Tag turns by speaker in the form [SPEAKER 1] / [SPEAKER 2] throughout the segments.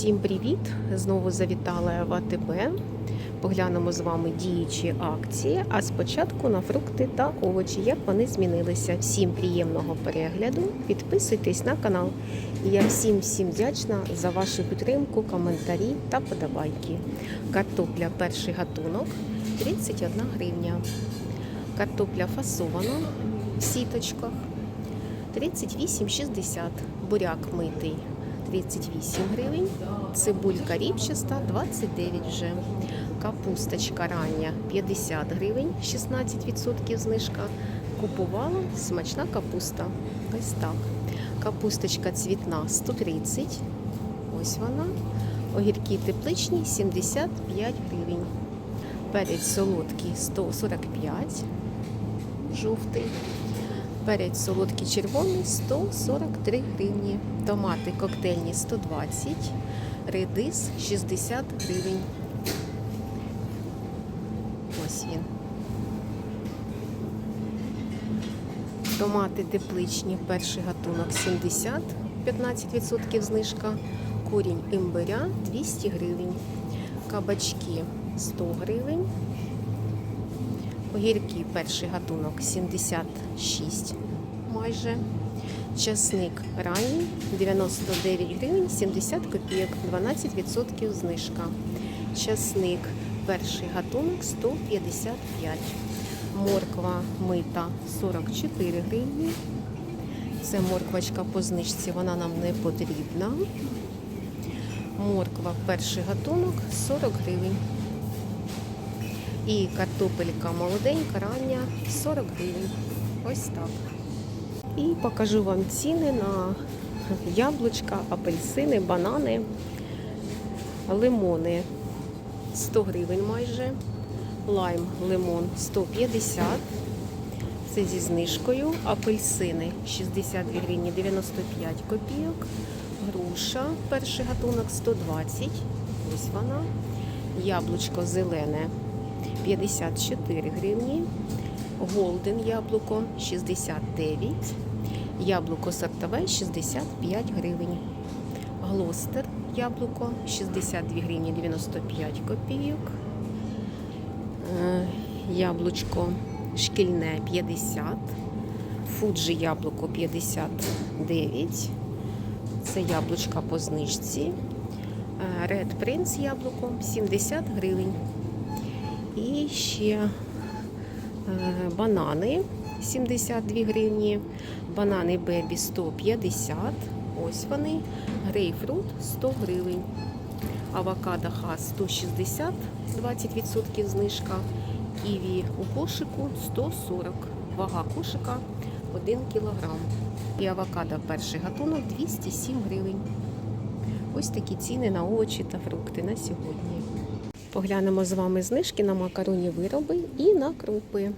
[SPEAKER 1] Всім привіт! Знову завітала в АТБ. Поглянемо з вами діючі акції. А спочатку на фрукти та овочі, як вони змінилися. Всім приємного перегляду. Підписуйтесь на канал. Я всім всім вдячна за вашу підтримку, коментарі та подобайки. Картопля перший гатунок 31 гривня. Картопля фасована в сіточках 38,60. Буряк митий 38 гривень. Цибулька ріпчаста 29 вже. Капусточка рання 50 гривень, 16% знижка. Купувала смачна капуста. Ось так. Капусточка цвітна 130. Ось вона. Огірки тепличні 75 гривень. Перець солодкий 145 жовтий. Перець солодкий червоний 143 гривні. Томати коктейльні 120, редис 60 гривень. Ось він. Томати тепличні, перший гатунок 70, 15% знижка. Курінь імбиря 200 гривень. Кабачки 100 гривень. Огірки перший гатунок 76 майже. Часник ранній 99 гривень 70 копійок, 12% знижка. Часник перший гатунок 155. Морква мита 44 гривні. Це морквочка по знижці, вона нам не потрібна. Морква перший гатунок 40 гривень. І картопелька молоденька, рання 40 гривень. Ось так. І покажу вам ціни на яблучка, апельсини, банани, лимони 100 гривень майже. Лайм лимон 150. Це зі знижкою. Апельсини 62 гривні 95 копійок. Груша, перший гатунок 120. Ось вона. Яблучко зелене 54 гривні. Голден яблуко 69. Яблуко сортове 65 гривень. Глостер яблуко 62 гривні 95 копійок. Е, Яблучко шкільне 50. Фуджі яблуко 59. Це яблучка по знижці. Red Prince яблуко 70 гривень. І ще е, банани 72 гривні, банани бебі 150, ось вони, грейпфрут 100 гривень, авокадо хас 160, 20% знижка, ківі у кошику 140, вага кошика 1 кг. І авокадо перший гатунок 207 гривень. Ось такі ціни на овочі та фрукти на сьогодні. Поглянемо з вами знижки на макаронні вироби і на крупи.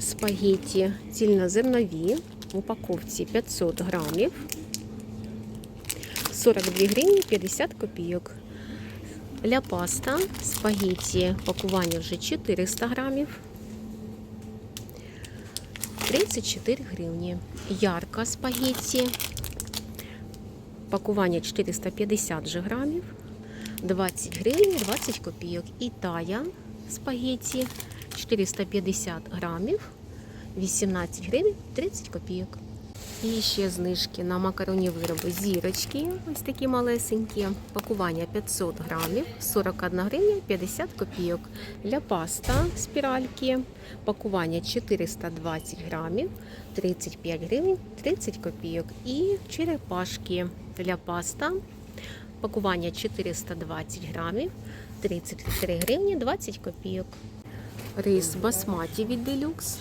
[SPEAKER 1] Спагетті цільнозернові в упаковці 500 грамів. 42 гривні 50 копійок. Ля паста спагетті пакування вже 400 грамів. 34 гривні. Ярка спагетті. Пакування 450 же грамів. 20 гривень 20 копійок. І тая спагетті 450 грамів, 18 гривень 30 копійок. І ще знижки на макароні вироби зірочки, ось такі малесенькі. Пакування 500 грамів, 41 гривня 50 копійок. Для паста спіральки, пакування 420 грамів, 35 гривень 30 копійок. І черепашки для паста, пакування 420 грамів, 33 гривні 20 копійок. Рис басматі від делюкс.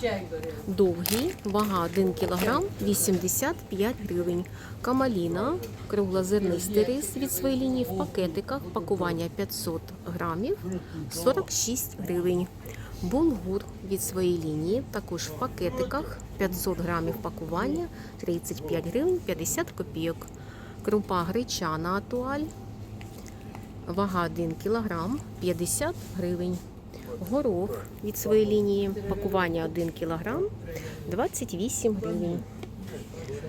[SPEAKER 1] Довгий, вага 1 кг, 85 гривень. Камаліна, круглозернистий рис від своєї лінії в пакетиках, пакування 500 грамів, 46 гривень. Булгур від своєї лінії, також в пакетиках, 500 грамів пакування, 35 гривень, 50 копійок. Крупа гречана атуаль, вага 1 кг, 50 гривень. Горох від своєї лінії, пакування 1 кг, 28 гривень.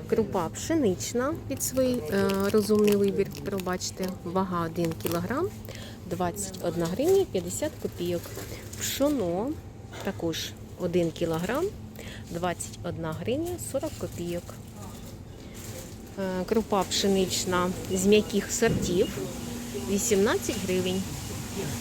[SPEAKER 1] Крупа пшенична від свій е, розумний вибір. Пробачте, вага 1 кг 21 гривня 50 копійок. Пшоно також 1 кг 21 гривня 40 копійок. Е, Крупа пшенична з м'яких сортів 18 гривень.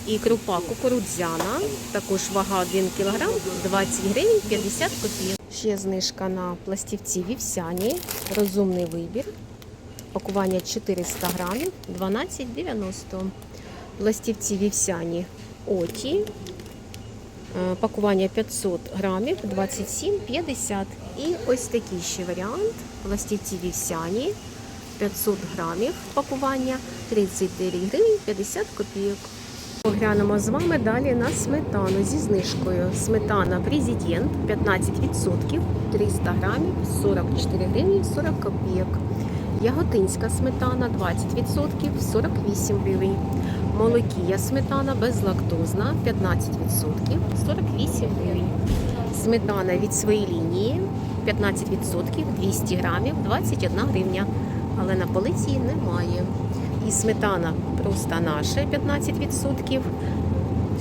[SPEAKER 1] І крупа кукурудзяна, також вага 1 кг 20 гривень 50 копійок. Ще знижка на пластівці вівсяні, розумний вибір. Пакування 400 грамів 12,90. Пластівці вівсяні оті. Е, Пакування 500 грамів 27,50. І ось такий ще варіант. Пластівці вівсяні 500 грамів. Пакування 39 гривень 50 копійок. Поглянемо з вами далі на сметану зі знижкою. Сметана Президент 15%, 300 грамів, 44 гривні 40 копійок. Яготинська сметана 20%, 48 гривень. Молокія сметана безлактозна 15%, 48 гривень. Сметана від своєї лінії 15%, 200 грамів, 21 гривня. Але на полиці немає. І сметана просто наша 15%,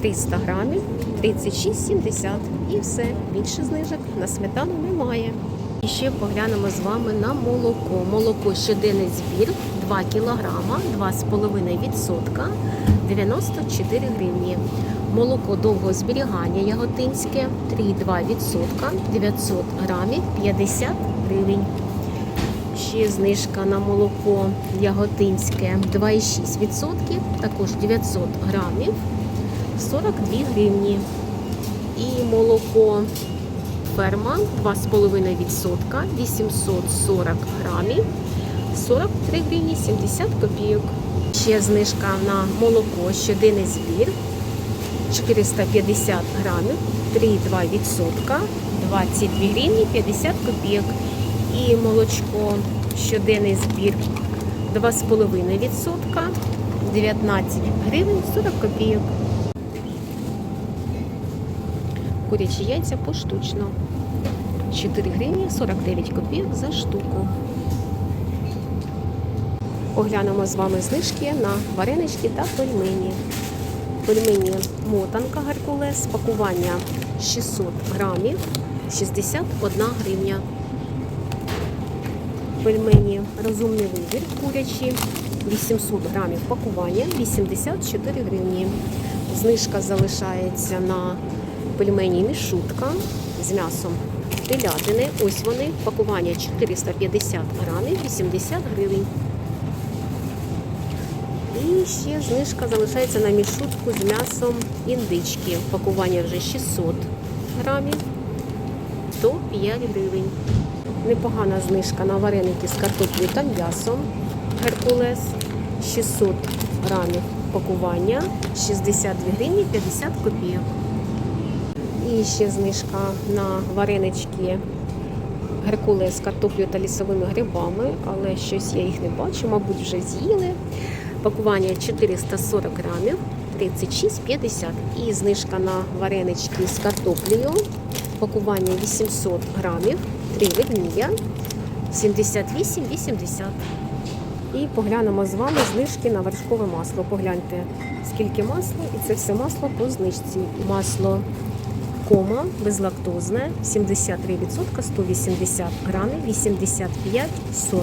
[SPEAKER 1] 300 грамів, 36,70 і все. Більше знижок на сметану немає. І ще поглянемо з вами на молоко. Молоко щоденний збір 2 кг, 2,5%, 94 гривні. Молоко довгого зберігання яготинське 3,2%, 900 грамів, 50 гривень. Ще знижка на молоко яготинське 2,6%, також 900 грамів, 42 гривні. І молоко ферма 2,5%, 840 грамів, 43 гривні 70 копійок. Ще знижка на молоко щоденний збір 450 грамів, 3,2%, 22 гривні 50 копійок. І молочко щоденний збір 2,5%, 19 гривень 40 копійок. Курячі яйця поштучно. 4 гривні 49 копійок за штуку. Оглянемо з вами знижки на варенички та пельмені. Пельмені мотанка Геркулес, пакування 600 грамів, 61 гривня. Пельмені розумний вибір курячі, 800 грамів пакування, 84 гривні. Знижка залишається на пельмені мішутка з м'ясом телятини. Ось вони, пакування 450 грамів, 80 гривень. І ще знижка залишається на мішутку з м'ясом індички. Пакування вже 600 грамів, 105 гривень. Непогана знижка на вареники з картоплею та м'ясом. Геркулес 600 грамів пакування, 62 гривні 50 копійок. І ще знижка на варенички Геркулес з картоплею та лісовими грибами, але щось я їх не бачу, мабуть, вже з'їли. Пакування 440 грамів, 36,50. І знижка на варенички з картоплею. Пакування 800 грамів, 3 ведмія, 78,80. І поглянемо з вами знижки на вершкове масло. Погляньте, скільки масла, і це все масло по знижці. Масло кома безлактозне, 73%, 180 грамів, 85,40.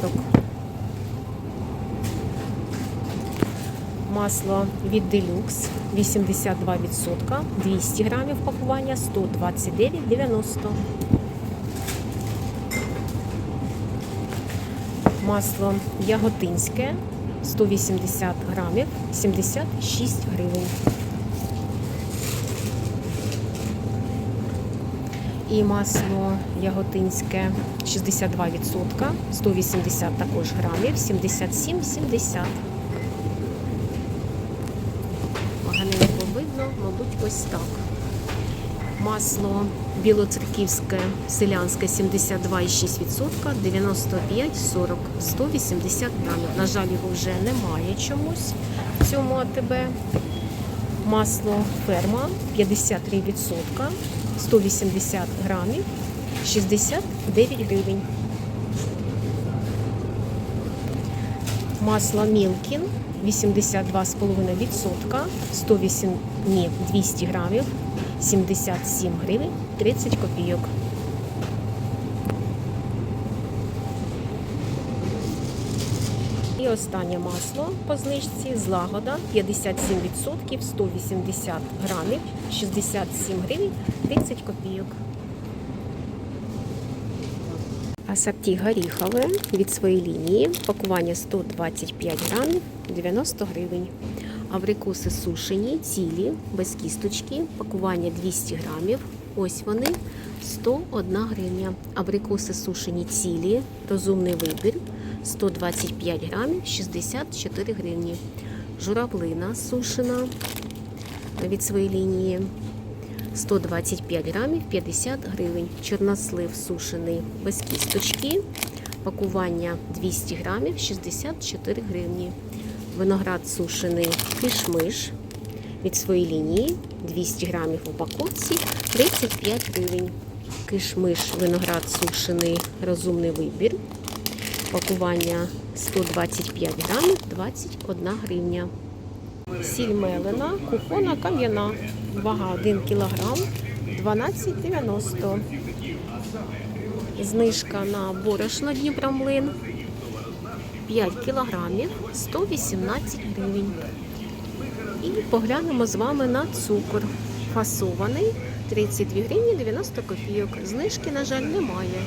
[SPEAKER 1] Масло від Делюкс 82%, 200 грамів пакування 129,90. Масло яготинське 180 грамів 76 гривень. І масло яготинське 62%, 180 також грамів, 77,70. Поганенько видно, мабуть, ось так. Масло білоцерківське селянське 72,6%, 95,40, 180 грамів. На жаль, його вже немає чомусь в цьому АТБ. Масло ферма 53%, 180 грамів, 69 гривень. Масло Мілкін 82,5%, 108, ні, 200 грамів, 77 гривень, 30 копійок. І останнє масло по знижці злагода 57%, 180 грамів, 67 гривень, 30 копійок. Асорті горіхове від своєї лінії. Пакування 125 грамів, 90 гривень. Абрикоси сушені, цілі, без кісточки. Пакування 200 грамів. Ось вони 101 гривня. Абрикоси сушені цілі, розумний вибір 125 грамів, 64 гривні. Журавлина сушена від своєї лінії 125 грамів 50 гривень. Чорнослив сушений без кісточки. Пакування 200 грамів 64 гривні. Виноград сушений кишмиш від своєї лінії 200 грамів в упаковці 35 гривень. Кишмиш виноград сушений розумний вибір. Пакування 125 грамів 21 гривня. Сіль мелена, кухона кам'яна. Вага 1 кг 12,90. Знижка на борошно Дніпромлин 5 кілограмів 118 гривень. І поглянемо з вами на цукор. Фасований 32 гривні 90 копійок. Знижки, на жаль, немає.